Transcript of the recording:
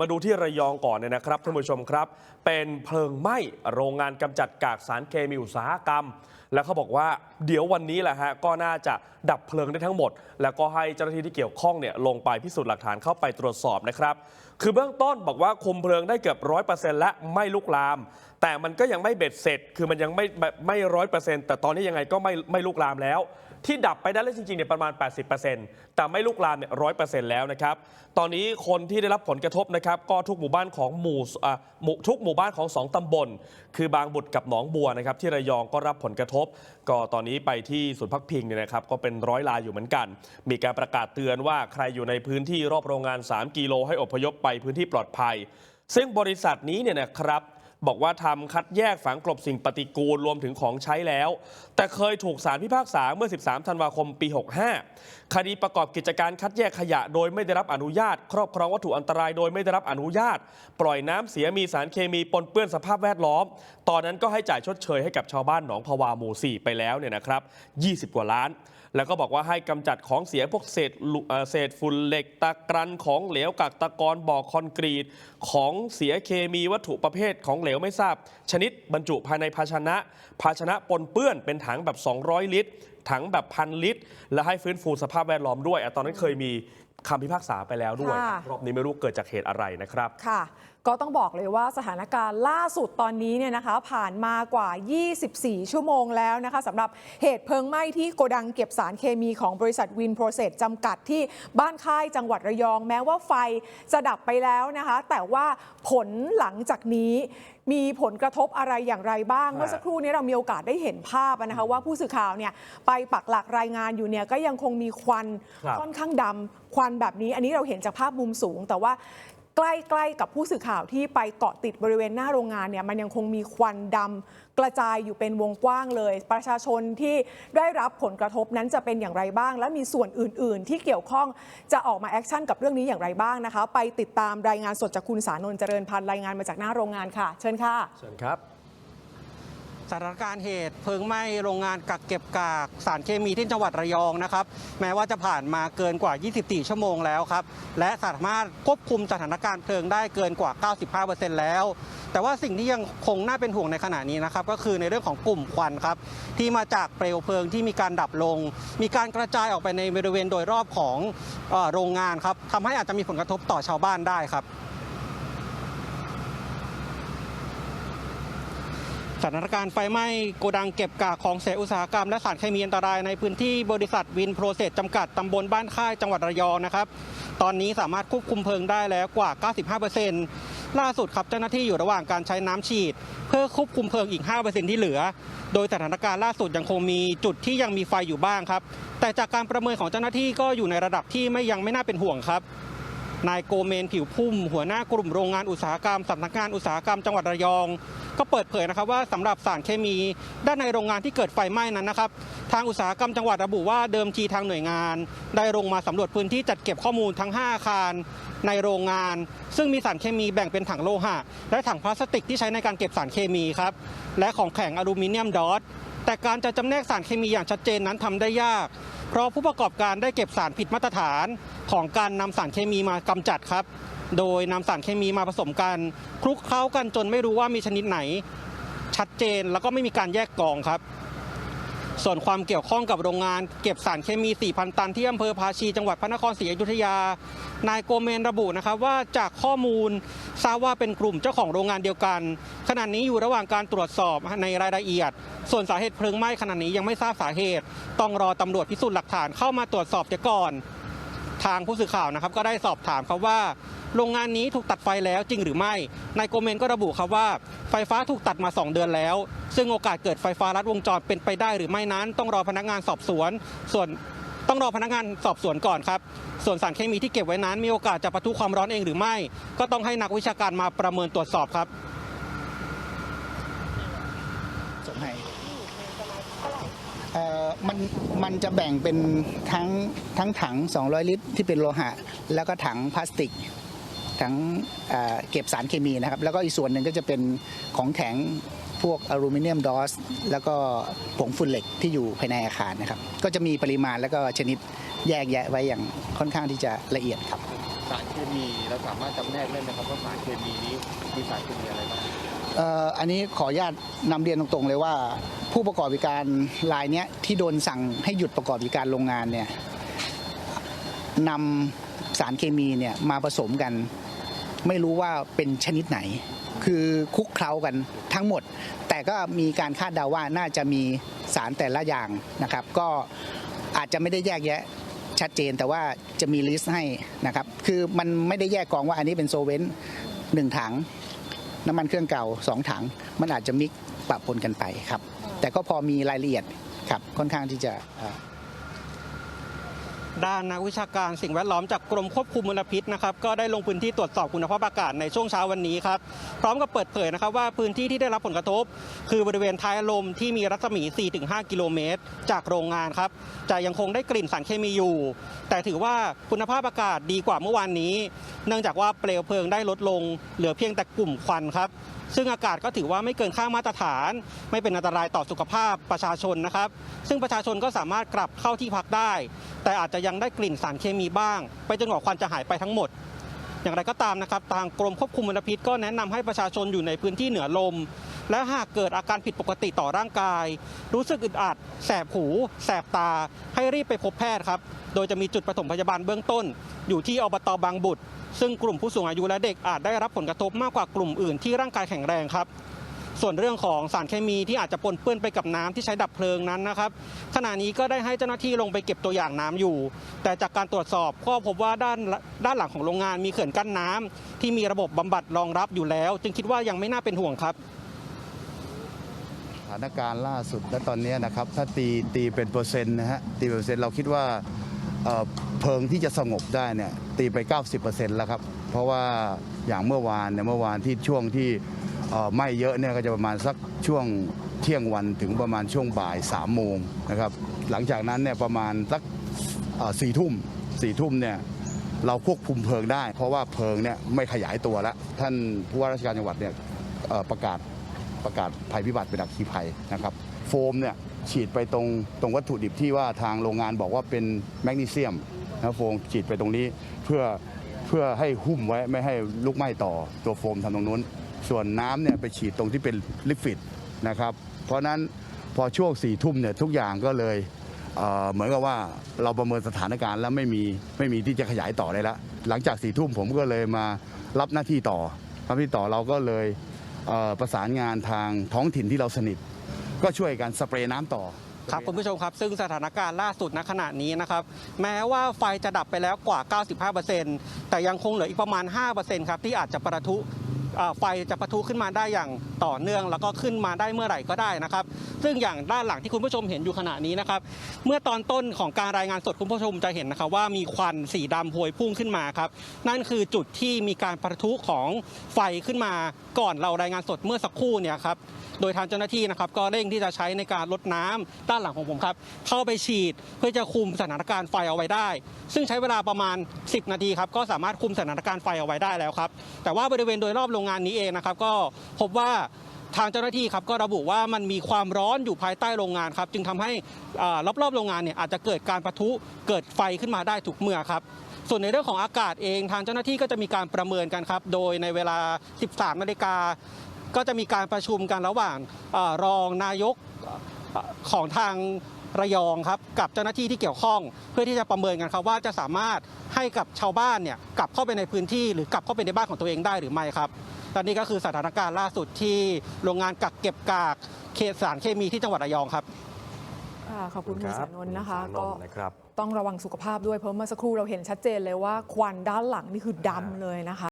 มาดูที่ระยองก่อนเนี่ยนะครับท่านผู้ชมครับ เป็นเพลิงไหม้โรงงานกำจัดกากสารเคมีอุตสาหกรรม แล้วเขาบอกว่าเดี๋ยววันนี้แหละฮะก็น่าจะดับเพลิงได้ทั้งหมด แล้วก็ให้เจ้าหน้าที่ที่เกี่ยวข้องเนี่ยลงไปพิสูจน์หลักฐานเข้าไปตรวจสอบนะครับ คือเบื้องต้นบอกว่าคุมเพลิงได้เกือบร้อยเปอร์เซ็นต์และไม่ลุกลาม แต่มันก็ยังไม่เบ็ดเสร็จ คือมันยังไม่ไม่ร้อยเปอร์เซ็นต์แต่ตอนนี้ยังไงก็ไม่ไม่ลุกลามแล้ว ที่ดับไปได้แล้วจริงๆเนี่ยประมาณ 80%แต่ไม่ลุกลามเนี่ยร้อยเปอร์เซ็นต์แล้วนะครับ ตอนนี้คนที่ได้รับผลกระทบนะครับก็ทุกหมู่บ้านของหมู่อ่าหมู่ทุกหมู่บ้านของ 2ตำบล คือบางบุตรกับหนองบัวนะครับที่ระยองก็รับผลกระทบ ก็ตอนนี้ไปที่ศูนย์พักพิงเนี่ยนะครับก็เป็นร้อยลายอยู่เหมือนกัน มีการประกาศเตือนว่าใครอยู่ในพื้นที่รอบโรงงาน 3 กิโลให้อพยพไปพื้นที่ปลอดภัย ซึ่งบริษัทนี้เนี่ยนะครับบอกว่าทำคัดแยกฝังกลบสิ่งปฏิกูลรวมถึงของใช้แล้ว แต่เคยถูกสารพิพากษาเมื่อ 13 ธันวาคมปี 65 คดีประกอบกิจการคัดแยกขยะโดยไม่ได้รับอนุญาต ครอบครองวัตถุอันตรายโดยไม่ได้รับอนุญาต ปล่อยน้ำเสียมีสารเคมีปนเปื้อนสภาพแวดล้อม ตอนนั้นก็ให้จ่ายชดเชยให้กับชาวบ้านหนองพวาหมู่ 4 ไปแล้วเนี่ยนะครับ 20 กว่าล้าน แล้วก็บอกว่าให้กำจัดของเสียพวกเศษเศษฝุ่นเหล็กตะกรันของเหลวกักตะกอนบ่อคอนกรีต ของเสียเคมีวัตถุประเภทของเหลวไม่ทราบ ชนิดบรรจุภายในภาชนะ ภาชนะปนเปื้อนเป็นถังแบบ 200 ลิตรถังแบบพันลิตร และให้ฟื้นฟูสภาพแวดล้อมด้วยอตอนนั้นเคยมี คำพิพากษาไปแล้วด้วยค่ะ รอบนี้ไม่รู้เกิดจากเหตุอะไรนะครับ ค่ะ ก็ต้องบอกเลยว่าสถานการณ์ล่าสุดตอนนี้เนี่ยนะคะ ผ่านมากว่า 24 ชั่วโมงแล้วนะคะสำหรับเหตุเพลิงไหม้ที่โกดังเก็บสารเคมีของบริษัทวินโปรเซสจำกัดที่บ้านค่ายจังหวัดระยอง แม้ว่าไฟจะดับไปแล้วนะคะ แต่ว่าผลหลังจากนี้มีผลกระทบอะไรอย่างไรบ้างฮะเมื่อสักครู่นี้เรามีโอกาสได้เห็นภาพอะนะคะ ว่าผู้สื่อข่าวเนี่ยไปปักหลักรายงานอยู่เนี่ยก็ยังคงมีควันครับ ค่อนข้างดำควันแบบนี้ อันนี้เราเห็นจากภาพมุมสูง แต่ว่าใกล้ๆกับผู้สื่อข่าวที่ไปเกาะติดบริเวณหน้าโรงงานเนี่ยมันยังคงมีควันดำกระจายอยู่เป็นวงกว้างเลย ประชาชนที่ได้รับผลกระทบนั้นจะเป็นอย่างไรบ้าง และมีส่วนอื่น ๆ ที่เกี่ยวข้องจะออกมาแอคชั่นกับเรื่องนี้อย่างไรบ้างนะคะ ไปติดตามรายงานสดจากคุณสานนท์เจริญพันธ์รายงานมาจากหน้าโรงงานค่ะ เชิญค่ะเชิญครับ สถานการณ์เหตุเพลิงไหม้โรงงานกักเก็บกากสารเคมีที่จังหวัดระยองนะครับ แม้ว่าจะผ่านมาเกินกว่า 24 ชั่วโมงแล้วครับ และสามารถควบคุมสถานการณ์เพลิงได้เกินกว่า 95%แล้ว แต่ว่าสิ่งที่ยังคงน่าเป็นห่วงในขณะนี้นะครับ ก็คือในเรื่องของกลุ่มควันครับ ที่มาจากเปลวเพลิงที่มีการดับลง มีการกระจายออกไปในบริเวณโดยรอบของโรงงานครับทำให้อาจจะมีผลกระทบต่อชาวบ้านได้ครับ สถานการณ์ไฟไหม้โกดังเก็บกากของเสียอุตสาหกรรมและสารเคมีอันตรายในพื้นที่บริษัทวินโปรเซสจำกัดตำบลบ้านค่ายจังหวัดระยองนะครับตอนนี้สามารถควบคุมเพลิงได้แล้วกว่า 95%ล่าสุดครับเจ้าหน้าที่อยู่ระหว่างการใช้น้ำฉีด เพื่อควบคุมเพลิงอีก 5%ที่เหลือ โดยสถานการณ์ล่าสุดยังคงมีจุดที่ยังมีไฟอยู่บ้างครับ แต่จากการประเมินของเจ้าหน้าที่ก็อยู่ในระดับที่ไม่ยังไม่น่าเป็นห่วงครับ นายโกเมนผิวพุ่ม หัวหน้ากลุ่มโรงงานอุตสาหกรรมสำนักงานอุตสาหกรรมจังหวัดระยอง ก็เปิดเผยนะครับว่าสำหรับสารเคมีด้านในโรงงานที่เกิดไฟไหม้นั้นนะครับ ทางอุตสาหกรรมจังหวัดระบุว่าเดิมทีทางหน่วยงาน ได้ลงมาสำรวจพื้นที่จัดเก็บข้อมูลทั้ง 5 อาคารในโรงงาน ซึ่งมีสารเคมีแบ่งเป็นถังโลหะ และถังพลาสติกที่ใช้ในการเก็บสารเคมีครับและของแข็งอลูมิเนียมดอทแต่การจะจำแนกสารเคมีอย่างชัดเจนนั้นทำได้ยาก เพราะผู้ประกอบการได้เก็บสารผิดมาตรฐานของการนำสารเคมีมากำจัดครับ โดยนำสารเคมีมาผสมกันคลุกเคล้ากันจนไม่รู้ว่ามีชนิดไหน ชัดเจนแล้วก็ไม่มีการแยกกองครับ ส่วนความเกี่ยวข้องกับโรงงานเก็บสารเคมี 4,000 ตันที่อำเภอภาชีจังหวัดพระนครศรีอยุธยา นายโกเมนระบุนะครับว่าจากข้อมูลทราบว่าเป็นกลุ่มเจ้าของโรงงานเดียวกัน ขณะนี้อยู่ระหว่างการตรวจสอบในรายละเอียด ส่วนสาเหตุเพลิงไหม้ขณะนี้ยังไม่ทราบสาเหตุ ต้องรอตำรวจพิสูจน์หลักฐานเข้ามาตรวจสอบเสียก่อน ทางผู้สื่อข่าวนะครับก็ได้สอบถามครับว่าโรงงานนี้ถูกตัดไฟแล้วจริงหรือไม่ นายโกเมนก็ระบุครับว่าไฟฟ้าถูกตัดมา 2 เดือนแล้ว ซึ่งโอกาสเกิดไฟฟ้าลัดวงจรเป็นไปได้หรือไม่นั้น ต้องรอพนักงานสอบสวน ส่วนต้องรอพนักงานสอบสวนก่อนครับ ส่วนสารเคมีที่เก็บไว้นั้นมีโอกาสจะปะทุความร้อนเองหรือไม่ ก็ต้องให้นักวิชาการมาประเมินตรวจสอบครับส่งให้เอ่อ มันมันจะแบ่งเป็นทั้งทั้งถัง 200 ลิตร ที่เป็นโลหะ แล้วก็ถังพลาสติก ถังเเก็บสารเคมีนะครับ แล้วก็อีกส่วนหนึ่งก็จะเป็นของแข็งพวกอลูมิเนียมดอสแล้วก็ผงฝุ่นเหล็กที่อยู่ภายในอาคารนะครับ ก็จะมีปริมาณแล้วก็ชนิดแยกแยะไว้อย่างค่อนข้างที่จะละเอียดครับ สารเคมีเราสามารถจำแนกได้ไหมครับว่าสารเคมีนี้มีสารเคมีอะไรบ้าง อันนี้ขออนุญาตนำเรียนตรงๆเลยว่า ผู้ประกอบการรายนี้ที่โดนสั่งให้หยุดประกอบการโรงงานเนี่ยนำสารเคมีเนี่ยมาผสมกัน ไม่รู้ว่าเป็นชนิดไหน คือคุกเคล้ากันทั้งหมด แต่ก็มีการคาดเดาว่าน่าจะมีสารแต่ละอย่างนะครับ ก็อาจจะไม่ได้แยกแยะชัดเจนแต่ว่าจะมีลิสต์ให้นะครับ คือมันไม่ได้แยกกองว่าอันนี้เป็นโซเวนต์หนึ่งถัง น้ำมันเครื่องเก่าสองถัง มันอาจจะมิกซ์ปะปนกันไปครับ แต่ก็พอมีรายละเอียดครับค่อนข้างที่จะเอ่อ ด้านนักวิชาการสิ่งแวดล้อมจากกรมควบคุมมลพิษนะครับก็ได้ลงพื้นที่ตรวจสอบคุณภาพอากาศในช่วงเช้าวันนี้ครับพร้อมกับเปิดเผยนะครับว่าพื้นที่ที่ได้รับผลกระทบ คือบริเวณท้ายลมที่มีรัศมี 4-5 กิโลเมตร จากโรงงานครับจะยังคงได้กลิ่นสารเคมีอยู่ แต่ถือว่าคุณภาพอากาศดีกว่าเมื่อวานนี้ เนื่องจากว่าเปลวเพลิงได้ลดลง เหลือเพียงแต่กลุ่มควันครับซึ่งอากาศก็ถือว่าไม่เกินค่ามาตรฐาน ไม่เป็นอันตรายต่อสุขภาพประชาชนนะครับ ซึ่งประชาชนก็สามารถกลับเข้าที่พักได้ แต่อาจจะยังได้กลิ่นสารเคมีบ้าง ไปจนกว่าควันจะหายไปทั้งหมด อย่างไรก็ตามนะครับทางกรมควบคุมมลพิษก็แนะนำให้ประชาชนอยู่ในพื้นที่เหนือลม และหากเกิดอาการผิดปกติต่อร่างกาย รู้สึกอึดอัด แสบหู แสบตา ให้รีบไปพบแพทย์ครับ โดยจะมีจุดปฐมพยาบาลเบื้องต้น อยู่ที่อบตบางบุตร ซึ่งกลุ่มผู้สูงอายุและเด็กอาจได้รับผลกระทบมากกว่ากลุ่มอื่นที่ร่างกายแข็งแรงครับ ส่วนเรื่องของสารเคมีที่อาจจะปนเปื้อนไปกับน้ำที่ใช้ดับเพลิงนั้นนะครับขณะนี้ก็ได้ให้เจ้าหน้าที่ลงไปเก็บตัวอย่างน้ำอยู่ แต่จากการตรวจสอบก็พบว่าด้านด้านหลังของโรงงานมีเขื่อนกั้นน้ำที่มีระบบบำบัดรองรับอยู่แล้ว จึงคิดว่ายังไม่น่าเป็นห่วงครับสถานการณ์ล่าสุดและตอนนี้นะครับถ้าตีตีเป็นเปอร์เซ็นต์นะฮะตีเป็นเปอร์เซ็นต์เราคิดว่าเพลิงที่จะสงบได้เนี่ยตีไป 90%แล้วครับ เพราะว่าอย่างเมื่อวานเนี่ยเมื่อวานที่ช่วงที่ ไหม้เยอะเนี่ยก็จะประมาณสักช่วงเที่ยงวันถึงประมาณช่วงบ่าย3ามโมงนะครับหลังจากนั้นเนี่ยประมาณสักสี่ทุ่มสี่ทุ่มเนี่ยเราควบคุมเพลิงได้ เพราะว่าเพลิงเนี่ยไม่ขยายตัวแล้วท่านผู้ว่าราชการจังหวัดเนี่ยประกาศประกาศภัยพิบัติเป็นอัคคีภัยนะครับโฟมเนี่ยฉีดไปตรงตรงวัตถุดิบที่ว่าทางโรงงานบอกว่าเป็นแมกนีเซียมนะโฟมฉีดไปตรงนี้เพื่อเพื่อให้หุ้มไว้ไม่ให้ลุกไหม้ต่อตัวโฟมทำตรงนู้น ส่วนน้ำเนี่ยไปฉีดตรงที่เป็นลิควิดนะครับ เพราะฉะนั้นพอช่วงสี่ทุ่มเนี่ยทุกอย่างก็เลยเอ่อเหมือนกับว่าเราประเมินสถานการณ์แล้วไม่มีไม่มีที่จะขยายต่อได้แล้วหลังจากสี่ทุ่มผมก็เลยมารับหน้าที่ต่อรับหน้าที่ต่อเราก็เลยเอ่อประสานงานทางท้องถิ่นที่เราสนิท ก็ช่วยกันสเปรย์น้ำต่อ ครับคุณผู้ชมครับ ซึ่งสถานการณ์ล่าสุดณขณะนี้นะครับ แม้ว่าไฟจะดับไปแล้วกว่า 95%แต่ยังคงเหลืออีกประมาณ 5%ครับ ที่อาจจะประทุเอ่อ ไฟจะประทุขึ้นมาได้อย่างต่อเนื่อง แล้วก็ขึ้นมาได้เมื่อไหร่ก็ได้นะครับ ซึ่งอย่างด้านหลังที่คุณผู้ชมเห็นอยู่ขณะนี้นะครับ เมื่อตอนต้นของการรายงานสดคุณผู้ชมจะเห็นนะครับว่ามีควันสีดำพวยพุ่งขึ้นมาครับ นั่นคือจุดที่มีการประทุของไฟขึ้นมาก่อนเรารายงานสดเมื่อสักครู่เนี่ยครับโดยทางเจ้าหน้าที่นะครับก็เร่งที่จะใช้ในการลดน้ำด้านหลังของผมครับ เข้าไปฉีดเพื่อจะคุมสถานการณ์ไฟเอาไว้ได้ ซึ่งใช้เวลาประมาณ 10 นาทีครับก็สามารถคุมสถานการณ์ไฟเอาไว้ได้แล้วครับแต่ว่าบริเวณโดยรอบโรงงานนี้เองนะครับ ก็พบว่าทางเจ้าหน้าที่ครับก็ระบุว่ามันมีความร้อนอยู่ภายใต้โรงงานครับ จึงทำให้รอบๆโรงงานเนี่ยอาจจะเกิดการปะทุเกิดไฟขึ้นมาได้ทุกเมื่อครับส่วนในเรื่องของอากาศเองทางเจ้าหน้าที่ก็จะมีการประเมินกันครับ โดยในเวลา 13 นาฬิกา ก็จะมีการประชุมกันระหว่างอรองนายกของทาง ระยองครับกับเจ้าหน้าที่ที่เกี่ยวข้อง เพื่อที่จะประเมินกันครับว่าจะสามารถให้กับชาวบ้านเนี่ยกลับเข้าไปในพื้นที่ หรือกลับเข้าไปในบ้านของตัวเองได้หรือไม่ครับตอนนี้ก็คือสถานการณ์ล่าสุดที่โรงงานกักเก็บกากเขตสารเคมีที่จังหวัดระยองครับค่ะขอบคุณคุณสานนท์นะคะคุณสานก็นท์นะครับต้องระวังสุขภาพด้วยเพราะเมื่อสักครู่เราเห็นชัดเจนเลยว่าควันด้านหลังนี่คือดำเลยนะคะ